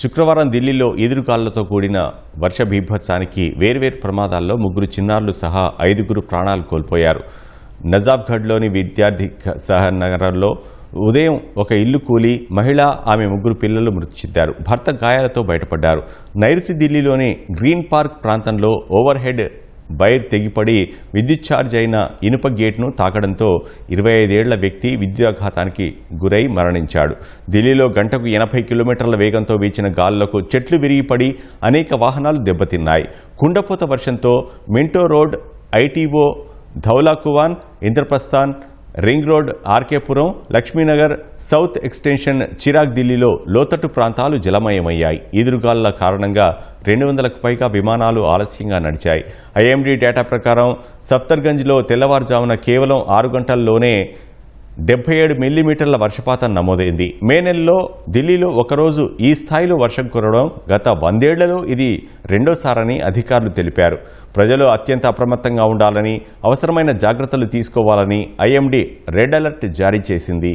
శుక్రవారం ఢిల్లీలో ఎదురుకాళ్ళతో కూడిన వర్ష బీభత్సానికి వేర్వేరు ప్రమాదాల్లో ముగ్గురు చిన్నారులు సహా ఐదుగురు ప్రాణాలు కోల్పోయారు. నజాబ్గఢ్లోని విద్యార్థి సహనగరంలో ఉదయం ఒక ఇల్లు కూలి మహిళ ఆమె ముగ్గురు పిల్లలు మృతి చెందారు. భర్త గాయాలతో బయటపడ్డారు. నైరుతి ఢిల్లీలోని గ్రీన్ పార్క్ ప్రాంతంలో ఓవర్ హెడ్ వైర్ తెగిపడి విద్యుత్ ఛార్జ్ అయిన ఇనుప గేట్ను తాకడంతో ఇరవై ఐదేళ్ళ వ్యక్తి విద్యాఘాతానికి గురై మరణించాడు. ఢిల్లీలో గంటకు ఎనభై కిలోమీటర్ల వేగంతో వీచిన గాలులకు చెట్లు విరిగిపడి అనేక వాహనాలు దెబ్బతిన్నాయి. కుండపోత వర్షంతో Minto road ITO Dhaula Kuan Indraprastha ring road RK Puram Laxmi Nagar south extension Chirag ఢిల్లీలో లోతట్టు ప్రాంతాలు జలమయమయ్యాయి. ఈదురుగాలుల కారణంగా రెండు వందలకు పైగా విమానాలు ఆలస్యంగా నడిచాయి. ఐఎండీ డేటా ప్రకారం సఫ్తర్గంజ్లో తెల్లవారుజామున కేవలం ఆరు గంటల్లోనే డెబ్బై ఏడు మిల్లీమీటర్ల వర్షపాతం నమోదైంది. మే నెలలో ఢిల్లీలో ఒకరోజు ఈ స్థాయిలో వర్షం కురవడం గత వందేళ్ళలో ఇది రెండోసారని అధికారులు తెలిపారు. ప్రజలు అత్యంత అప్రమత్తంగా ఉండాలని అవసరమైన జాగ్రత్తలు తీసుకోవాలని ఐఎండీ రెడ్ అలర్ట్ జారీ చేసింది.